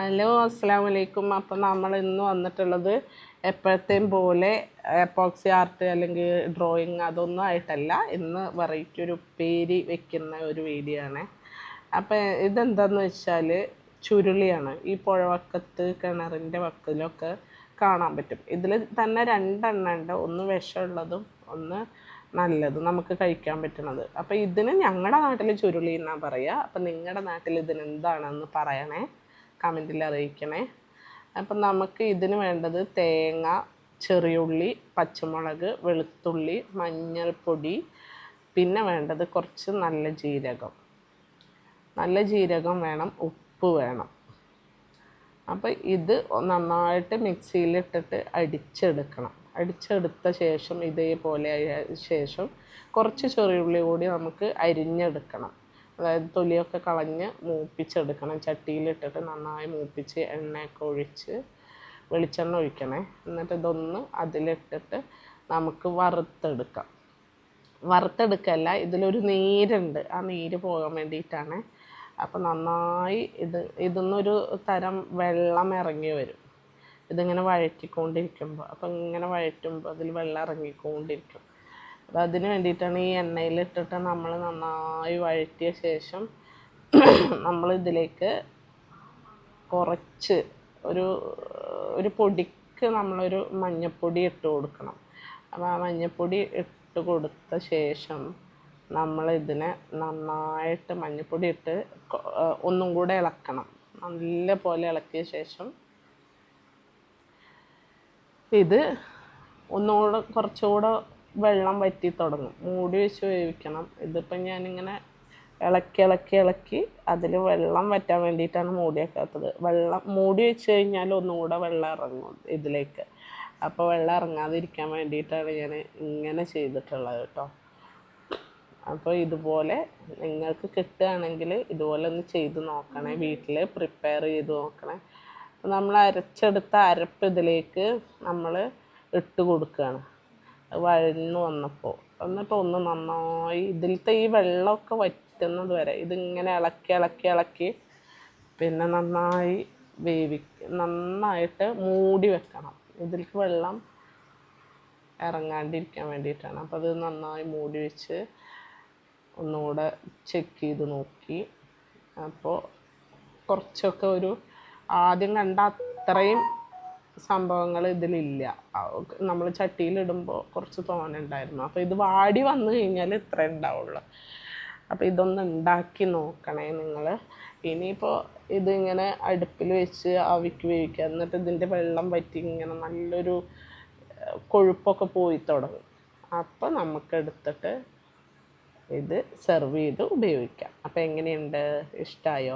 Hello അസ്സാം വലൈക്കും അപ്പം നമ്മൾ ഇന്ന് വന്നിട്ടുള്ളത് എപ്പോഴത്തെയും പോലെ എപ്പോക്സി ആർട്ട് അല്ലെങ്കിൽ ഡ്രോയിങ് അതൊന്നും ആയിട്ടല്ല. ഇന്ന് വെറൈറ്റി ഒരു ഉപ്പേരി വെക്കുന്ന ഒരു വീഡിയോ ആണ്. അപ്പം ഇതെന്താന്ന് വെച്ചാൽ ചുരുളിയാണ്. ഈ പുഴവക്കത്ത് കിണറിന്റെ വക്കിലൊക്കെ കാണാൻ പറ്റും. ഇതിൽ തന്നെ രണ്ടെണ്ണം ഉണ്ട്. ഒന്ന് വിഷമുള്ളതും ഒന്ന് നല്ലത് നമുക്ക് കഴിക്കാൻ പറ്റണത്. അപ്പോൾ ഇതിന് ഞങ്ങളുടെ നാട്ടിൽ ചുരുളി എന്നാണ് പറയുക അപ്പം നിങ്ങളുടെ നാട്ടിൽ ഇതിന് എന്താണെന്ന് പറയണേ. കമന്റിൽ അറിയിക്കണേ. അപ്പം നമുക്ക് ഇതിന് വേണ്ടത് തേങ്ങ ചെറിയുള്ളി പച്ചമുളക് വെളുത്തുള്ളി മഞ്ഞൾപ്പൊടി പിന്നെ വേണ്ടത് കുറച്ച് നല്ല ജീരകം. നല്ല ജീരകം വേണം ഉപ്പ് വേണം. അപ്പോൾ ഇത് നന്നായിട്ട് മിക്സിയിലിട്ടിട്ട് അടിച്ചെടുക്കണം. അടിച്ചെടുത്ത ശേഷം ഇതേപോലെ ശേഷം കുറച്ച് ചെറിയുള്ളി കൂടി നമുക്ക് അരിഞ്ഞെടുക്കണം. അതായത് തൊലിയൊക്കെ കളഞ്ഞ് മൂപ്പിച്ചെടുക്കണം. ചട്ടിയിലിട്ടിട്ട് നന്നായി മൂപ്പിച്ച് എണ്ണയൊക്കെ ഒഴിച്ച് വെളിച്ചെണ്ണ ഒഴിക്കണേ. എന്നിട്ട് ഇതൊന്ന് അതിലിട്ടിട്ട് നമുക്ക് വറുത്തെടുക്കാം. വറുത്തെടുക്കല്ല ഇതിലൊരു നീരുണ്ട്. ആ നീര് പോകാൻ വേണ്ടിയിട്ടാണ്. അപ്പം നന്നായി ഇത് ഇതിന്നൊരു തരം വെള്ളം ഇറങ്ങി വരും. ഇതിങ്ങനെ വഴറ്റിക്കൊണ്ടിരിക്കുമ്പോൾ അപ്പം ഇങ്ങനെ വഴറ്റുമ്പോൾ അതിൽ വെള്ളം ഇറങ്ങിക്കൊണ്ടിരിക്കും. അപ്പോൾ അതിന് വേണ്ടിയിട്ടാണ് ഈ എണ്ണയിലിട്ടിട്ട് നമ്മൾ നന്നായി വഴറ്റിയ ശേഷം നമ്മൾ ഇതിലേക്ക് കുറച്ച് ഒരു ഒരു പൊടിക്ക് നമ്മളൊരു മഞ്ഞൾപ്പൊടി ഇട്ട് കൊടുക്കണം. അപ്പോൾ ആ മഞ്ഞൾപ്പൊടി ഇട്ട് കൊടുത്ത ശേഷം നമ്മൾ ഇതിനെ നന്നായിട്ട് മഞ്ഞൾപ്പൊടി ഇട്ട് ഒന്നും കൂടെ ഇളക്കണം. നല്ല പോലെ ഇളക്കിയ ശേഷം ഇത് ഒന്നുകൂടെ കുറച്ചുകൂടെ വെള്ളം വറ്റി തുടങ്ങും. മൂടി വെച്ച് വേവിക്കണം. ഇതിപ്പം ഞാനിങ്ങനെ ഇളക്കി ഇളക്കി ഇളക്കി അതിൽ വെള്ളം വറ്റാൻ വേണ്ടിയിട്ടാണ് മൂടി വെക്കാത്തത് വെള്ളം മൂടി വെച്ച് കഴിഞ്ഞാൽ ഒന്നുകൂടെ വെള്ളം ഇറങ്ങും ഇതിലേക്ക്. അപ്പോൾ വെള്ളം ഇറങ്ങാതിരിക്കാൻ വേണ്ടിയിട്ടാണ് ഞാൻ ഇങ്ങനെ ചെയ്തിട്ടുള്ളത് കേട്ടോ. അപ്പോൾ ഇതുപോലെ നിങ്ങൾക്ക് കിട്ടുകയാണെങ്കിൽ ഇതുപോലെ ഒന്ന് ചെയ്ത് നോക്കണേ. വീട്ടിൽ പ്രിപ്പയർ ചെയ്ത് നോക്കണേ. നമ്മൾ അരച്ചെടുത്ത അരപ്പ് ഇതിലേക്ക് നമ്മൾ ഇട്ട് കൊടുക്കുകയാണ് വഴന്നു വന്നപ്പോൾ എന്നിട്ട് ഒന്ന് നന്നായി ഇതിലത്തെ ഈ വെള്ളമൊക്കെ വറ്റുന്നത് വരെ ഇതിങ്ങനെ ഇളക്കി ഇളക്കി ഇളക്കി പിന്നെ നന്നായി വേവി നന്നായിട്ട് മൂടി വെക്കണം. ഇതിൽക്ക് വെള്ളം ഇറങ്ങാണ്ടിരിക്കാൻ വേണ്ടിയിട്ടാണ്. അപ്പോൾ അത് നന്നായി മൂടി വെച്ച് ഒന്നുകൂടെ ചെക്ക് ചെയ്ത് നോക്കി. അപ്പോൾ കുറച്ചൊക്കെ ഒരു ആദ്യം കണ്ട അത്രയും സംഭവങ്ങൾ ഇതിലില്ല. നമ്മൾ ചട്ടിയിലിടുമ്പോൾ കുറച്ച് തോനുണ്ടായിരുന്നു അപ്പോൾ ഇത് വാടി വന്നു കഴിഞ്ഞാൽ ഇത്ര ഉണ്ടാവുള്ളൂ. അപ്പോൾ ഇതൊന്ന് ഉണ്ടാക്കി നോക്കണേ നിങ്ങൾ ഇനിയിപ്പോൾ ഇതിങ്ങനെ അടുപ്പിൽ വെച്ച് ആവിക്ക് വേവിക്കുക. എന്നിട്ട് ഇതിന്റെ വെള്ളം വറ്റി ഇങ്ങനെ നല്ലൊരു കൊഴുപ്പൊക്കെ പോയി തുടങ്ങും. അപ്പോൾ നമുക്കെടുത്തിട്ട് ഇത് സെർവ് ചെയ്ത് ഉപയോഗിക്കാം. അപ്പോൾ എങ്ങനെയുണ്ട്? ഇഷ്ടമായോ